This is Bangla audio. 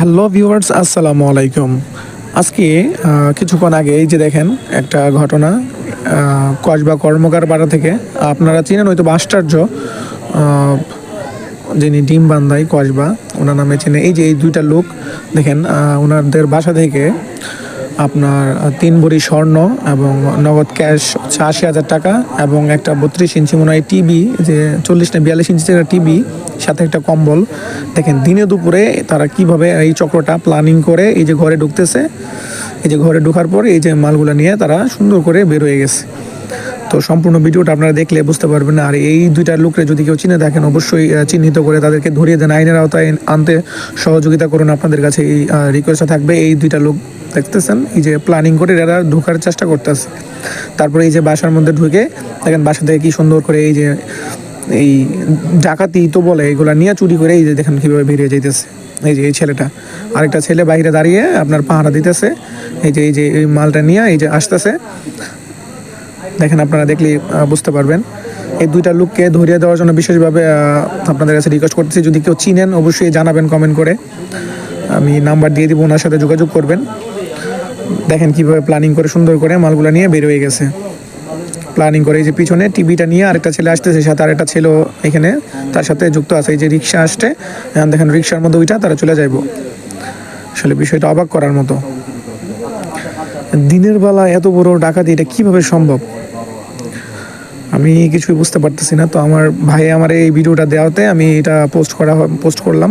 হ্যালো ভিউয়ার্স, আসসালামু আলাইকুম। আজকে কিছুক্ষণ আগে এই যে দেখেন, একটা ঘটনা কসবা কর্মকার পাড়া থেকে, আপনারা চিনেন হয়তো আশ্চর্য যিনি ডিম বান্দাই কসবা, ওনার নামে চেনে। এই যে এই দুইটা লোক, দেখেন ওনাদের বাসা থেকে আপনার তিন ভরি স্বর্ণ এবং নগদ ক্যাশ হচ্ছে আশি হাজার টাকা এবং একটা বত্রিশ ইঞ্চি মনে হয় টিভি, যে চল্লিশ না বিয়াল্লিশ ইঞ্চি একটা টিভি, সাথে একটা কম্বল। দেখেন, দিনে দুপুরে তারা কীভাবে এই চক্রটা প্ল্যানিং করে, এই যে ঘরে ঢুকতেছে, এই যে ঘরে ঢোকার পর এই যে মালগুলো নিয়ে তারা সুন্দর করে বের হয়ে গেছে। তো সম্পূর্ণ ভিডিওটা আপনারা দেখলে বুঝতে পারবেন, আর এই দুইটা লোকরে যদি কেউ চিনে দেখেন, অবশ্যই চিহ্নিত করে তাদেরকে ধরিয়ে দেন। আইনের আওতায় আনতে সহযোগিতা করুন। আপনাদের কাছে এই রিকোয়েস্টটা থাকবে, এই দুইটা লোক দেখতেছেন? এই যে প্ল্যানিং করে এরা ঢোকার চেষ্টা করতেছে। তারপরে এই যে বাসার মধ্যে ঢুকে দেখেন বাসা থেকে কি সুন্দর করে এই যে এই ডাকাতি তো বলে এগুলা নিয়ে চুরি করে এই যে দেখেন কীভাবে বেরিয়ে যাইতেছে। এই যে এই ছেলেটা। আরেকটা ছেলে বাইরে দাঁড়িয়ে আপনার পাহারা দিতেছে। এই যে এই যে এই মালটা নিয়ে এই যে আসতেছে। দেখেন আপনারা দেখলেই আহ, বুঝতে পারবেন। এই দুইটা লোককে ধরিয়ে দেওয়ার জন্য বিশেষভাবে আপনাদের কাছে রিকোয়েস্ট করতেছি। যদি কেউ চিনেন অবশ্যই জানাবেন কমেন্ট করে। আমি নাম্বার দিয়ে দিব, ওনার সাথে যোগাযোগ করবেন। দেখেন কীভাবে প্ল্যানিং করে, সুন্দর করে মালগুলো নিয়ে বের হয়ে গেছে। প্ল্যানিং করে এই যে পিছনে টিভিটা নিয়ে আরেকটা ছেলে আসতেছে, সাথে আরেকটা ছেলেও এখানে তার সাথে যুক্ত আছে। এই যে রিক্সা আসছে দেখেন রিক্সার মধ্যে ওইটা তারা চলে যাইব। আসলে বিষয়টা অবাক করার মতো। দিনের বেলা এত বড় ডাকাতি, এটা কীভাবে সম্ভব? আমি কিছুই বুঝতে পারতেছি না। তো আমার ভাই আমার এই ভিডিওটা দেওয়াতে আমি এটা পোস্ট করা পোস্ট করলাম।